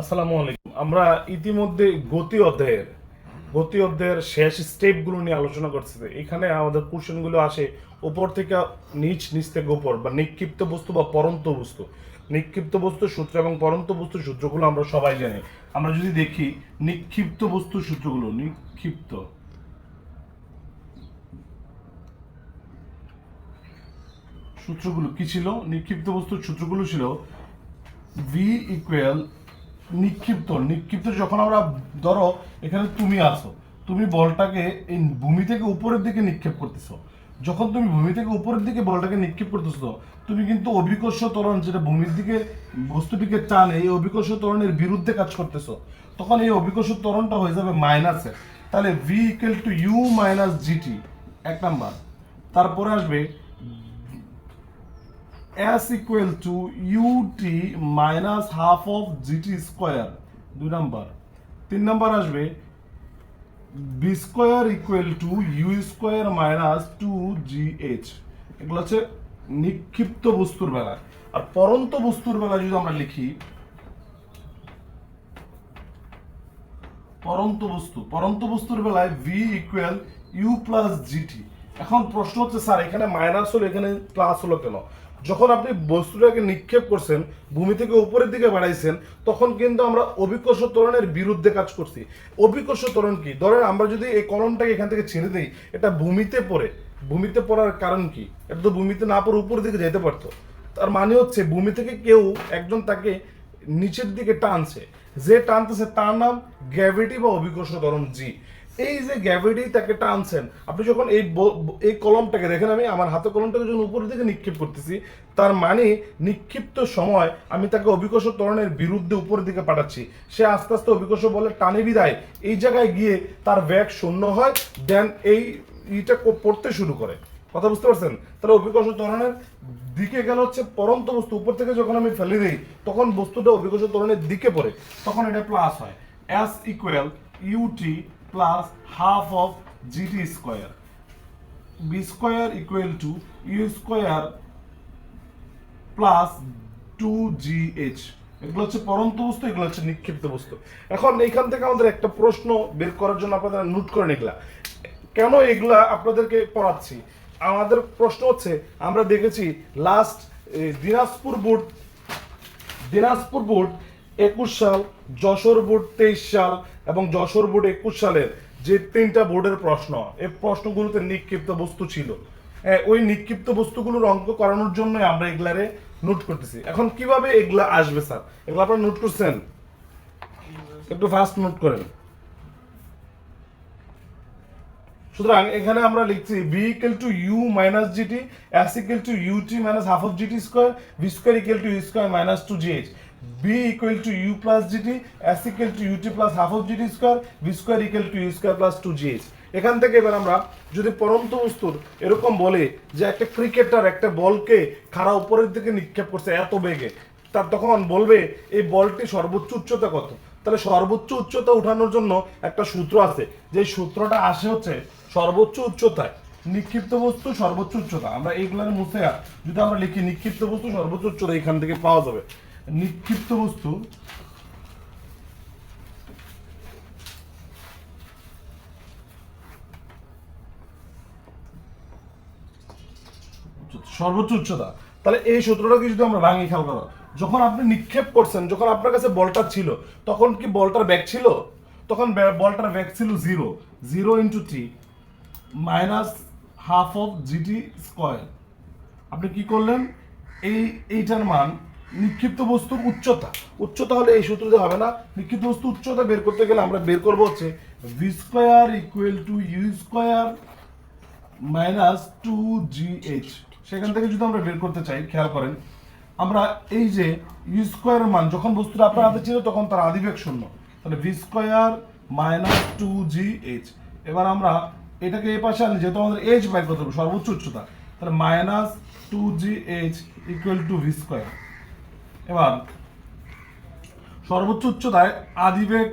আসসালামু আলাইকুম। আমরা ইতিমধ্যে গতি অধ্যায়ের গতি অধ্যায়ের শেষ স্টেপগুলো নিয়ে আলোচনা করছি। এখানে আমাদের কোশ্চেনগুলো আসে উপর থেকে নিচ নিচ থেকে উপর, বা নিক্ষিপ্ত বস্তু বা পরন্ত বস্তু। নিক্ষিপ্ত বস্তু সূত্র এবং পরন্ত বস্তু সূত্রগুলো আমরা সবাই জানি। আমরা যদি দেখি, নিক্ষিপ্ত বস্তু সূত্রগুলো, নিক্ষিপ্ত। সূত্রগুলো কি ছিল? নিক্ষিপ্ত বস্তুর সূত্রগুলো ছিল ভি ইকুয়াল নিক্ষিপ্ত নিক্ষিপ্ত যখন আমরা ধরো এখানে তুমি আসো তুমি বলটাকে এই ভূমি থেকে উপরের দিকে নিক্ষেপ করতেছো। যখন তুমি ভূমি থেকে উপরের দিকে বলটাকে নিক্ষেপ করতেছো, তুমি কিন্তু অভিকর্ষ ত্বরণ যেটা ভূমির দিকে বস্তুটিকে টানে, এই অভিকর্ষ ত্বরণের বিরুদ্ধে কাজ করতেছো। তখন এই অভিকর্ষ ত্বরণটা হয়ে যাবে মাইনাসে তাহলে v equal to u minus g t এক নাম্বার তারপরে আসবে s equal to ut minus half of gt square, দুই নাম্বার তিন নাম্বার আসবে। B square equal to u square minus 2gh এগুলো হচ্ছে নিক্ষিপ্ত বস্তুর বেলা। আর পরন্ত বস্তুর বেলা যদি আমরা লিখি, পরন্ত বস্তু। পরন্ত বস্তুর বেলায় v equal u plus g t এখন প্রশ্ন হচ্ছে, স্যার, এখানে মাইনাস হলো, এখানে প্লাস হলো কেন? যখন আপনি বস্তুটাকে নিক্ষেপ করছেন, ভূমি থেকে উপরের দিকে বাড়াইছেন, তখন কিন্তু আমরা অভিকর্ষ ত্বরণের বিরুদ্ধে কাজ করছি। অভিকর্ষ ত্বরণ কি? ধরেন আমরা যদি এই কলমটাকে এখান থেকে ছেড়ে দিই, এটা ভূমিতে পড়ে। ভূমিতে পড়ার কারণ কি? এটা তো ভূমিতে না পড়ে উপরের দিকে যেতে পারতো। তার মানে হচ্ছে ভূমি থেকে কেউ একজন তাকে নিচের দিকে টানছে। যে টানতেছে তার নাম গ্র্যাভিটি বা অভিকর্ষ ত্বরণ জি। এই যে গ্র্যাভিটি তাকে টানছেন, আপনি যখন এই এই কলমটাকে দেখেন, আমি আমার হাতে কলমটাকে যখন উপরের দিকে নিক্ষেপ করতেছি, তার মানে নিক্ষিপ্ত সময় আমি তাকে অভিকর্ষ তরণের বিরুদ্ধে উপরের দিকে পাঠাচ্ছি। সে আস্তে আস্তে অভিকর্ষ বলে, টানে বিদায়। এই জায়গায় গিয়ে তার ব্যাগ শূন্য হয় দেন এই ইটা পড়তে শুরু করে। কথা বুঝতে পারছেন? তাহলে অভিকর্ষ তরণের দিকে গেল হচ্ছে পরন্ত বস্তু। উপর থেকে যখন আমি ফেলে দিই, তখন বস্তুটা অভিকর্ষ তরণের দিকে পড়ে, তখন এটা প্লাস হয়। S equal u t of g t square v square equal to u square plus two g h এগুলো হচ্ছে পরন্ত বস্তু, এগুলো হচ্ছে নিক্ষিপ্ত বস্তু। এখন এইখান থেকে আমাদের একটা প্রশ্ন বের করার জন্য আপনারা নোট করে নিগলা। কেন এগুলা আপনাদেরকে পড়াচ্ছি? আমাদের প্রশ্ন হচ্ছে, আমরা দেখেছি last Dinajpur board Dinajpur board একুশ সাল, যশোর বোর্ড তেইশ সাল এবং যশোর বোর্ড একুশ সালের যে তিনটা বোর্ডের প্রশ্ন এই প্রশ্নগুলোতে নিক্ষিপ্ত বস্তু ছিল। ওই নিক্ষিপ্ত বস্তুগুলোর অঙ্ক করানোর জন্য আমরা এগুলারে নোট করতেছি। এখন কীভাবে এগুলা আসবে, স্যার? এগুলো আপনারা নোট করছেন? একটু ফাস্ট নোট করেন। সুতরাং এখানে আমরা লিখছি v equal to u minus g t s equal to u t minus half of g t square v square equal to u square minus two g h v equal to u plus g t s equal to u t plus half of g t square v square equal to u square plus two g h এখান থেকে এবার আমরা যদি পরন্ত বস্তুর এরকম বলে যে একটা ক্রিকেটার একটা বলকে খাড়া উপরের দিকে নিক্ষেপ করছে এত বেগে, তার তখন বলবে, এই বলটি সর্বোচ্চ উচ্চতা কত? তাহলে সর্বোচ্চ উচ্চতা উঠানোর জন্য একটা সূত্র আছে। যে সূত্রটা আসে হচ্ছে সর্বোচ্চ উচ্চতায়। নিক্ষিপ্ত বস্তু সর্বোচ্চ উচ্চতা। আমরা এইগুলার মুছে যদি আমরা লিখি, নিক্ষিপ্ত বস্তু সর্বোচ্চ উচ্চতা এখান থেকে পাওয়া যাবে। নিক্ষিপ্ত বস্তু। সর্বোচ্চ উচ্চতা। তাহলে এই সূত্রটাকে যদি আমরা ভাঙি, খেয়াল করো, যখন আপনি নিক্ষেপ করছেন, যখন আপনার কাছে বলটা ছিল, তখন কি বলটার ব্যাগ ছিল? তখন বলটার ব্যাগ ছিল zero zero into three minus half of g t square আপনি কি করলেন? এই, এইটার মান নিক্ষিপ্ত বস্তুর উচ্চতা। উচ্চতা হলে এই সূত্র দিয়ে হবে না। নিক্ষিপ্ত বস্তু উচ্চতা বের করতে গেলে আমরা বের করব হচ্ছে v square equal to u square minus two g h সেখান থেকে যদি আমরা বের করতে চাই, খেয়াল করেন, আমরা এই যে ইউ স্কোয়ারের মান, যখন বস্তুটা আপনার হাতে ছিল, তখন তার আদিবেগ শূন্য। তাহলে v square minus two g h এবার আমরা এটাকে এ পাশে আনি যেহেতু আমাদের এইচ বের করতে হবে, সর্বোচ্চ উচ্চতা, তাহলে minus two g h equal to v square এবার, সর্বোচ্চ উচ্চতায় আদিবেগ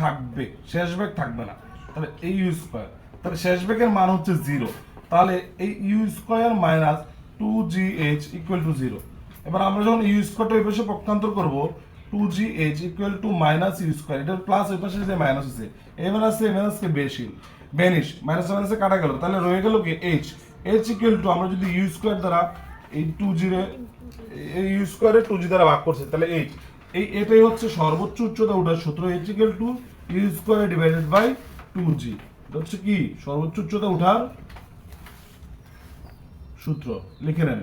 থাকবে, শেষ বেগ থাকবে না। তাহলে এই ইউ স্কোয়ার তাহলে শেষ বেগের মান হচ্ছে জিরো তাহলে এই u square minus two g h equal to zero এবার আমরা যখন ইউ স্কোয়ারটা এই পাশে পক্ষান্তর করব two g h equal to minus u square এটা প্লাস ওই পাশে যে মাইনাস আছে আছে মাইনাস কে বেশি। বেনিশ মাইনাস মাইনাসে কাটা গেল। তাহলে রয়ে গেল কি এইচ এইচ ইকুয়াল টু আমরা যদি ইউ স্কোয়ার দ্বারা এই টু জিরে এই ইউ স্কোয়ারে টু জি দ্বারা ভাগ করছে। তাহলে এই, এটাই হচ্ছে সর্বোচ্চ উচ্চতা সূত্র h equal to u square divided by two g হচ্ছে কি? সর্বোচ্চ উচ্চতা সূত্র। লিখে নেন।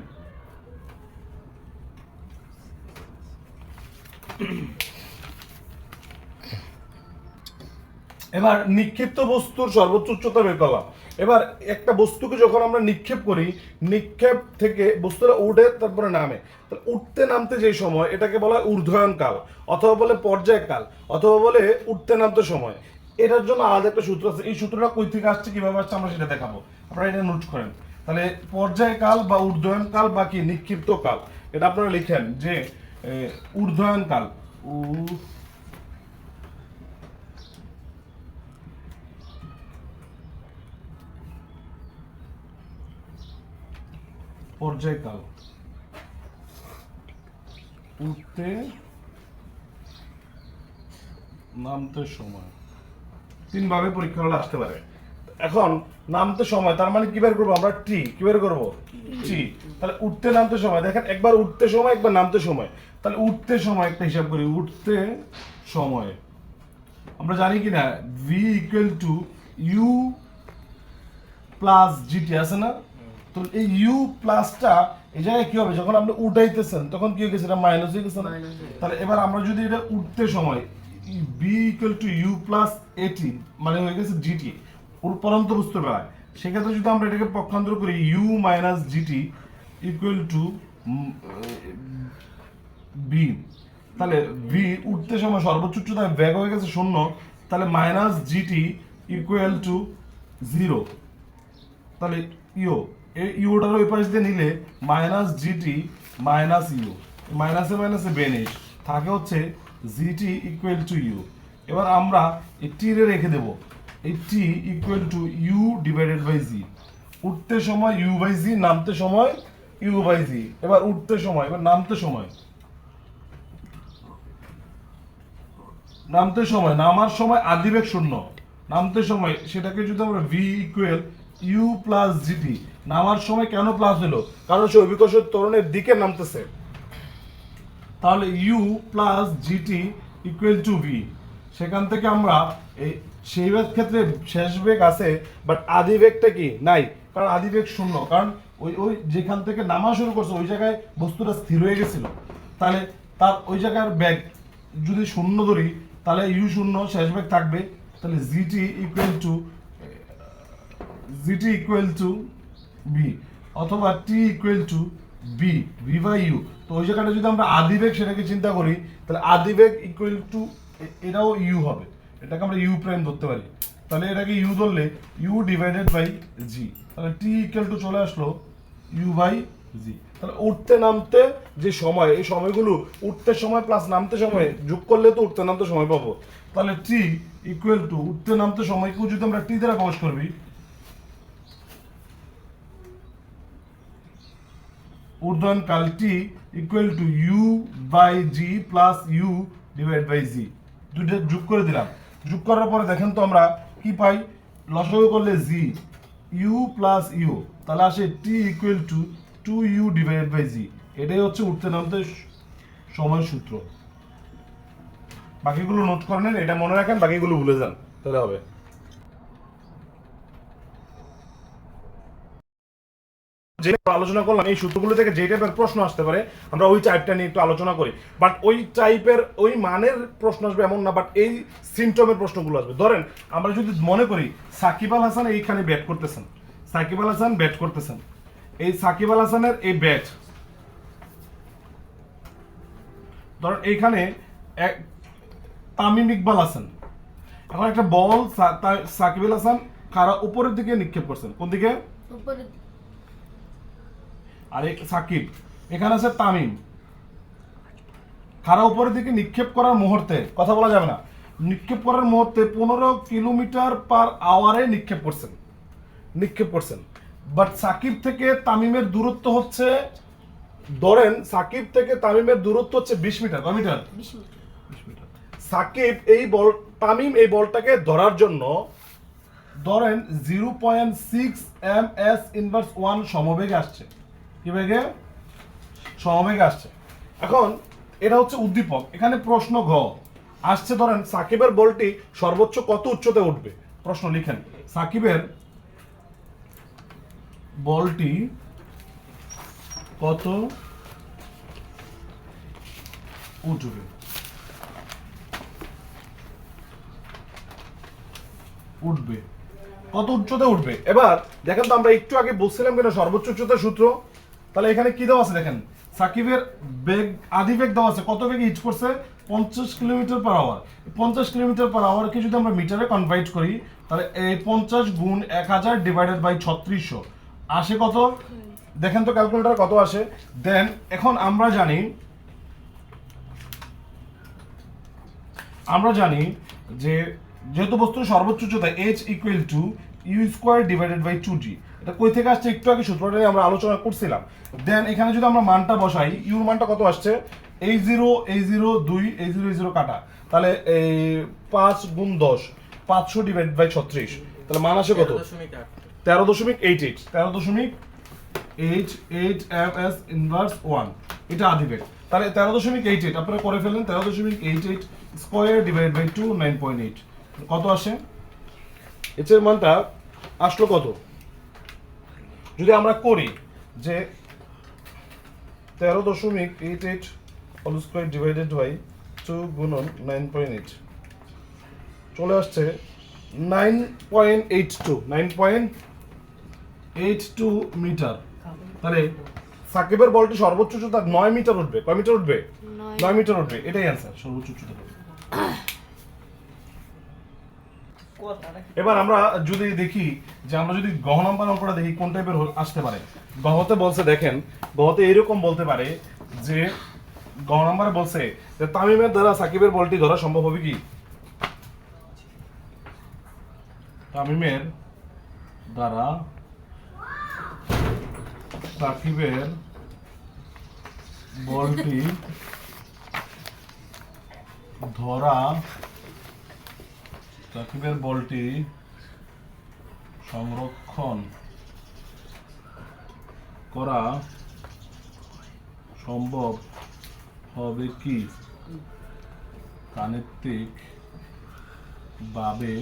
এবার নিক্ষিপ্ত বস্তুর সর্বোচ্চ উচ্চতা বের করলাম। এবার একটা বস্তুকে যখন আমরা নিক্ষেপ করি, নিক্ষেপ থেকে বস্তুটা উঠে তারপরে নামে। উঠতে নামতে যে সময়, এটাকে বলা হয় ঊর্ধ্বয়ন কাল, অথবা বলে পর্যায়কাল অথবা বলে উঠতে নামতে সময়। এটার জন্য আলাদা একটা সূত্র আছে। এই সূত্রটা কই থেকে আসছে, কীভাবে আসছে, আমরা সেটা দেখাবো। আপনারা এটা নোট করেন। তাহলে পর্যায়কাল বা ঊর্ধ্বয়ন কাল বা কি? নিক্ষিপ্ত কাল। এটা আপনারা লিখেন যে ঊর্ধ্বয়ন কাল। পর্যায়কাল। উঠতে নামতে সময়। তিন ভাবে পরীক্ষা হলে আসতে পারে। এখন, নামতে সময়, তার মানে কি বের করব আমরা? টি। কি বের করব? টি। তাহলে উঠতে নামতে সময়, দেখেন একবার উঠতে সময়, একবার নামতে সময়। তাহলে উঠতে সময় একটা হিসাব করি, উঠতে সময়। আমরা জানি কি না v equal to u plus g t আছে না? তো এই ইউ প্লাসটা এই জায়গায় কি হবে? যখন আপনি উঠাইতেছেন তখন কি হয়ে গেছে? এটা মাইনাস হয়ে গেছে না। তাহলে এবার আমরা যদি এটা উঠতে সময় v equal to u plus এটি মানে হয়ে গেছে জিটি পরন্ত বুঝতে পারায়। সেক্ষেত্রে যদি আমরা এটাকে পক্ষান্তর করি u minus g t equal to v তাহলে ভি উঠতে সময় সর্বোচ্চ উচ্চতা ব্যাগ হয়ে গেছে শূন্য তাহলে minus g t equal to zero তাহলে ইউ এই ইউটার ওই পাশ দিয়ে নিলে মাইনাস জিটি মাইনাস ইউ মাইনাসে মাইনাসে বেনিশ থাকে হচ্ছে জিটি ইকুয়াল টু ইউ এবার আমরা এই টি রেখে দেব। এই t equal to u divided by g উঠতে সময় ইউ বাই জি নামতে সময় ইউ বাই জি এবার উঠতে সময়, এবার নামতে সময়। নামতে সময়, নামার সময় আদিবেগ শূন্য। নামতে সময়, সেটাকে যদি আমরা v equal u plus g t নামার সময় কেন প্লাস হলো? কারণ সে অভিকর্ষের ত্বরণের দিকে নামতেছে। তাহলে u plus g t equal to v সেখান থেকে আমরা এই সেই ক্ষেত্রে শেষ বেগ আছে বাট আদি বেগটা কি? নাই। কারণ আদি বেগ শূন্য। কারণ ওই ওই যেখান থেকে নামা শুরু করছে, ওই জায়গায় বস্তুটা স্থির হয়ে গেছিল। তাহলে তার ওই জায়গার ব্যাগ যদি শূন্য ধরি, তাহলে ইউ শূন্য, শেষ বেগ থাকবে। তাহলে g t equal to g t equal to v অথবা t equal to v v by u তো ওই জায়গাটা যদি আমরা আদিবেগ সেটাকে চিন্তা করি, তাহলে আদিবেগ ইকুয়াল টু এটাও ইউ হবে। এটাকে আমরা ইউ প্রাইম ধরতে পারি। তাহলে এটাকে ইউ ধরলে ইউ ডিভাইডেড বাই জি তাহলে টি ইকুয়াল টু চলে আসলো ইউ বাই জি তাহলে উঠতে নামতে যে সময়, এই সময়গুলো উঠতে সময় প্লাস নামতে সময়, যোগ করলে তো উঠতে নামতে সময় পাবো। তাহলে টি ইকুয়াল টু উঠতে নামতে সময়কেও যদি আমরা টি দ্বারা প্রকাশ করবি ঊর্ধ্বয়ন কাল t equal to u by g plus u divide by g দুটো যোগ করে দিলাম। যোগ করার পরে দেখেন তো আমরা কি পাই? লসাগু করলে জি ইউ প্লাস ইউ তাহলে আসে t equal to two u divide by g এটাই হচ্ছে উঠতে নামতে সময় সূত্র। বাকিগুলো নোট করে নেন এটা মনে রাখেন, বাকিগুলো ভুলে যান, তাহলে হবে। যে আলোচনা করলাম, এই সূত্রগুলো থেকে যে টাইপের প্রশ্ন আসতে পারে, আমরা ওই টাইপটা নিয়ে একটু আলোচনা করি। বাট ওই টাইপের ওই মানের প্রশ্ন আসবে এমন না বাট এই সিমটমের প্রশ্নগুলো আসবে। ধরেন, আমরা যদি মনে করি, সাকিব আল হাসান এইখানে ব্যাট করতেছেন। সাকিব আল হাসান ব্যাট করতেছেন। এই সাকিব আল হাসানের এই ব্যাট ধরেন এইখানে এক, তামিম ইকবাল আছেন। এখন একটা বল সাকিব আল হাসান কারা উপরের দিকে নিক্ষেপ করছেন? কোন দিকে? উপরে আর সাকিব এখানে আছে তামিম। খাড়া উপরের দিকে নিক্ষেপ করার মুহূর্তে কথা বলা যাবে না নিক্ষেপ করার মুহূর্তে পনেরো কিলোমিটার পার আওয়ারে নিক্ষেপ করছেন নিক্ষেপ করছেন। বাট সাকিব থেকে তামিমের দূরত্ব হচ্ছে ধরেন সাকিব থেকে তামিমের দূরত্ব হচ্ছে বিশ মিটার কয় মিটার? মিটার। সাকিব এই বল তামিম এই বলটাকে ধরার জন্য ধরেন zero point six m s inverse one সমবেগে আসছে। কি বেগে সমবেগে আসছে। এখন এটা হচ্ছে উদ্দীপক। এখানে প্রশ্ন ঘ। আসছে ধরেন সাকিবের বলটি সর্বোচ্চ কত উচ্চতে উঠবে? প্রশ্ন লিখেন। সাকিবের বলটি কত উঠবে? উঠবে। কত উচ্চতা উঠবে? এবার দেখেন তো আমরা একটু আগে বলছিলাম কেন সর্বোচ্চ উচ্চতার সূত্র? তাহলে এখানে কি দেওয়া আছে দেখেন? সাকিবের বেগ, আদি বেগ দেওয়া আছে। কত বেগে হিট করছে? পঞ্চাশ কিলোমিটার পার আওয়ার পঞ্চাশ কিলোমিটার পার আওয়ারকে যদি আমরা মিটারে কনভার্ট করি, তাহলে এই পঞ্চাশ গুণ এক হাজার ডিভাইডেড বাই ছত্রিশশো। আসে কত? দেখেন তো ক্যালকুলেটার কত আসে? দেন এখন আমরা জানি আমরা জানি যে যেহেতু বস্তুর সর্বোচ্চ উচ্চতা h equal to u square divided by two g এটা কই থেকে আসছে? একটু আগে সূত্রটা নিয়ে আমরা আলোচনা করছিলাম। দেন এখানে যদি আমরা মানটা বসাই, ইউর মানটা কত আসছে? এই জিরো এই জিরো দুই এই জিরো এই জিরো কাটা। তাহলে এই পাঁচ গুণ দশ, পাঁচশো ডিভাইড বাই ছত্রিশ। তাহলে মান আসে কত? তেরো দশমিক এইট এইট তেরো দশমিক eight eight f s inverse one এটা আদিবেগ তাহলে তেরো দশমিক এইট এইট আপনারা করে ফেললেন, তেরো দশমিক eight eight square divide by two nine point eight কত আসে? এর মানটা আসলো কত? যদি আমরা করি যে তেরো দশমিক eight eight whole square divided by two গুণন নাইন পয়েন্ট এইট চলে আসছে nine point eight two nine point eight two metre তাহলে সাকিবের বলটি সর্বোচ্চ উচ্চতা নয় মিটার উঠবে। কয় মিটার উঠবে? নয়। মিটার উঠবে। এটাই অ্যান্সার সর্বোচ্চ উচ্চতা। এবার আমরা যদি দেখি যে আমরা যদি গহ নাম্বার অঙ্কটা দেখি কোন টাইপের আসতে পারে। গহতে বলছে, দেখেন গহতে এরকম বলতে পারে যে গহ নাম্বারে বলছে যে, তামিমের দ্বারা সাকিবের বলটি ধরা সম্ভব হবে কি? তামিমের দ্বারা সাকিবের বলটি ধরা সাকিবের বলটি সংরক্ষণ করা সম্ভব হবে কি? গাণিতিক ভাবে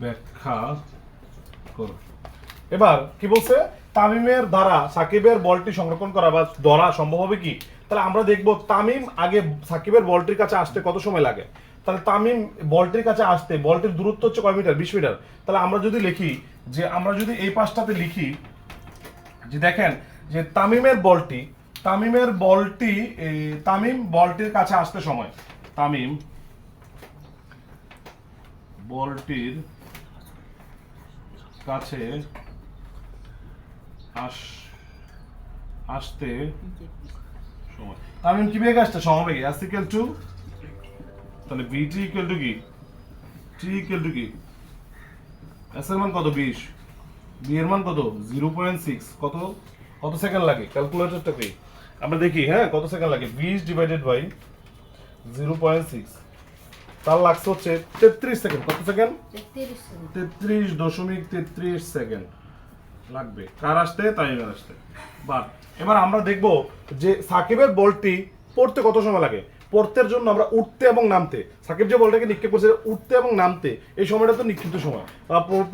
ব্যাখ্যা করো। এবার কি বলছে? তামিমের দ্বারা সাকিবের বলটি সংরক্ষণ করা বা ধরা সম্ভব হবে কি? তাহলে আমরা দেখব তামিম আগে সাকিবের বলটির কাছে আসতে কত সময় লাগে? তাহলে তামিম বলটির কাছে আসতে, বলটির দূরত্ব হচ্ছে কয় মিটার? বিশ মিটার। তাহলে আমরা যদি লিখি যে, আমরা যদি এই পাশটাতে লিখি যে, দেখেন যে, তামিমের বলটি তামিমের বলটি তামিম বলটির কাছে আসতে সময়, তামিম বলটির কাছে আস, আসতে সময়। তামিম কি বেগে আসছে? সমবেগে। ইকুয়াল টু তাহলে বিটি ইকুয়াল টু কি? টি ইকুয়াল টু কি? এস এর মান কত? বিশ। বি এর মান কত? জিরো পয়েন্ট সিক্স কত? কত সেকেন্ড লাগে? ক্যালকুলেটরটা কি? আমরা দেখি হ্যাঁ কত সেকেন্ড লাগে? বিশ divided by zero point six তার লাগছে হচ্ছে তেত্রিশ সেকেন্ড কত সেকেন্ড তেত্রিশ দশমিক তেত্রিশ সেকেন্ড লাগবে। কার আসতে? তামিমের আসতে। বাট এবার আমরা দেখব যে সাকিবের বলটি পড়তে কত সময় লাগে? পড়তের জন্য আমরা উঠতে এবং নামতে। সাকিব যে বলটাকে নিক্ষেপ করছে উঠতে এবং নামতে, এই সময়টা তো নিক্ষিপ্ত সময়।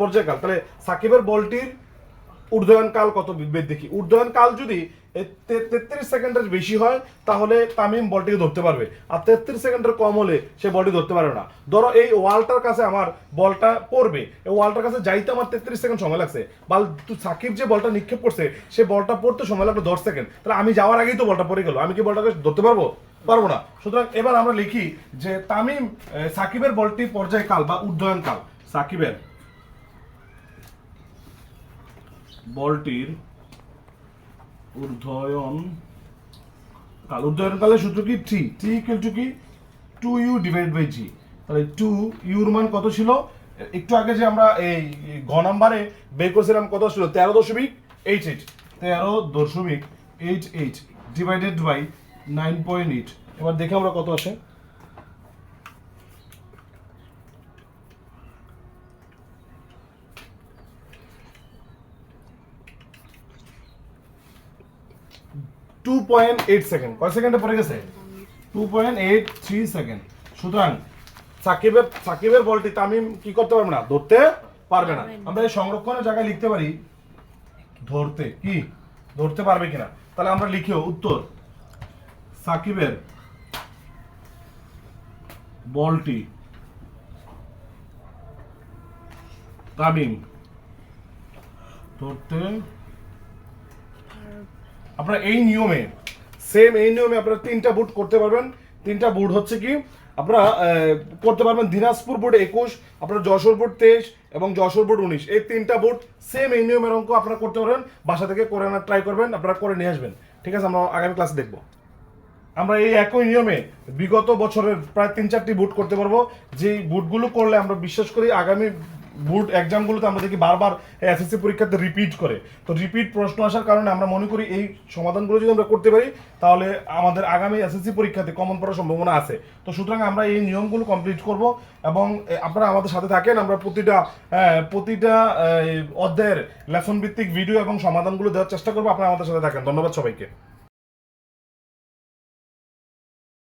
পর্যায়কাল। তাহলে সাকিবের বলটির ঊর্ধ্বয়ন কাল কত দেখি। ঊর্ধ্বয়ন কাল যদি তেত্রিশ সেকেন্ডের বেশি হয়, তাহলে তামিম বলটিকে ধরতে পারবে। আর তেত্রিশ সেকেন্ডের কম হলে সে বলটি ধরতে পারবে না। ধরো এই ওয়ালটার কাছে আমার বলটা পড়বে। এই ওয়ালটার কাছে যাইতে আমার তেত্রিশ সেকেন্ড সময় লাগছে। বাল সাকিব যে বলটা নিক্ষেপ করছে, সে বলটা পড়তে সময় লাগল দশ সেকেন্ড। তাহলে আমি যাওয়ার আগেই তো বলটা পড়ে গেল। আমি কি বলটাকে ধরতে পারব? পারব না। সুতরাং এবার আমরা লিখি যে তামিম সাকিবের বলটি পর্যায়কাল বা উড্ডয়ন কাল সাকিবের বলটির ঊর্ধ্বয়ন কাল ঊর্ধ্বয়ন কালের সূত্র কি? থ্রি থ্রি ইকুয়াল টু কি? Two u divide by g তাহলে টু ইউর মান কত ছিল? একটু আগে যে আমরা এই গ নাম্বারে বের করেছিলাম কত ছিল? তেরো দশমিক এইট এইট তেরো দশমিক eight eight divided by nine point eight এবার দেখে আমরা কত আসে? টু পয়েন্ট এইট সেকেন্ড কয় সেকেন্ডে পড়ে গেছে? Two point eight three second সুতরাং সাকিবের সাকিবের বলটি তামিম কি করতে পারবে না? ধরতে পারবে না। আমরা এই সংরক্ষণের জায়গায় লিখতে পারি ধরতে। কি? ধরতে পারবে কিনা? তাহলে আমরা লিখিও উত্তর। সাকিবের বলটি। তামিম ধরতে। আপনারা এই নিয়মে সেম এই নিয়মে আপনারা তিনটা বুট করতে পারবেন। তিনটা বুট হচ্ছে কি, আপনারা করতে পারবেন দিনাজপুর বুট একুশ, আপনার যশোর বুট তেইশ এবং যশোর বুট উনিশ। এই তিনটা বুট সেম এই নিয়মের অঙ্ক আপনারা করতে পারবেন। বাসা থেকে করে আনার ট্রাই করবেন, আপনারা করে নিয়ে আসবেন। ঠিক আছে, আমরা আগামী ক্লাসে দেখব। আমরা এই একই নিয়মে বিগত বছরের প্রায় তিন চারটি বুট করতে পারব। যে বুটগুলো করলে আমরা বিশ্বাস করি আগামী বুট এক্সামগুলোতে আমরা দেখি বারবার এসএসসি পরীক্ষাতে রিপিট করে। তো রিপিট প্রশ্ন আসার কারণে আমরা মনে করি এই সমাধানগুলো যদি আমরা করতে পারি, তাহলে আমাদের আগামী এসএসসি পরীক্ষাতে কমন পড়ার সম্ভাবনা আছে। তো সুতরাং আমরা এই নিয়মগুলো কমপ্লিট করব এবং আপনারা আমাদের সাথে থাকেন। আমরা প্রতিটা প্রতিটা অধ্যায়ের লেসন ভিত্তিক ভিডিও এবং সমাধানগুলো দেওয়ার চেষ্টা করব। আপনারা আমাদের সাথে থাকেন। ধন্যবাদ সবাইকে।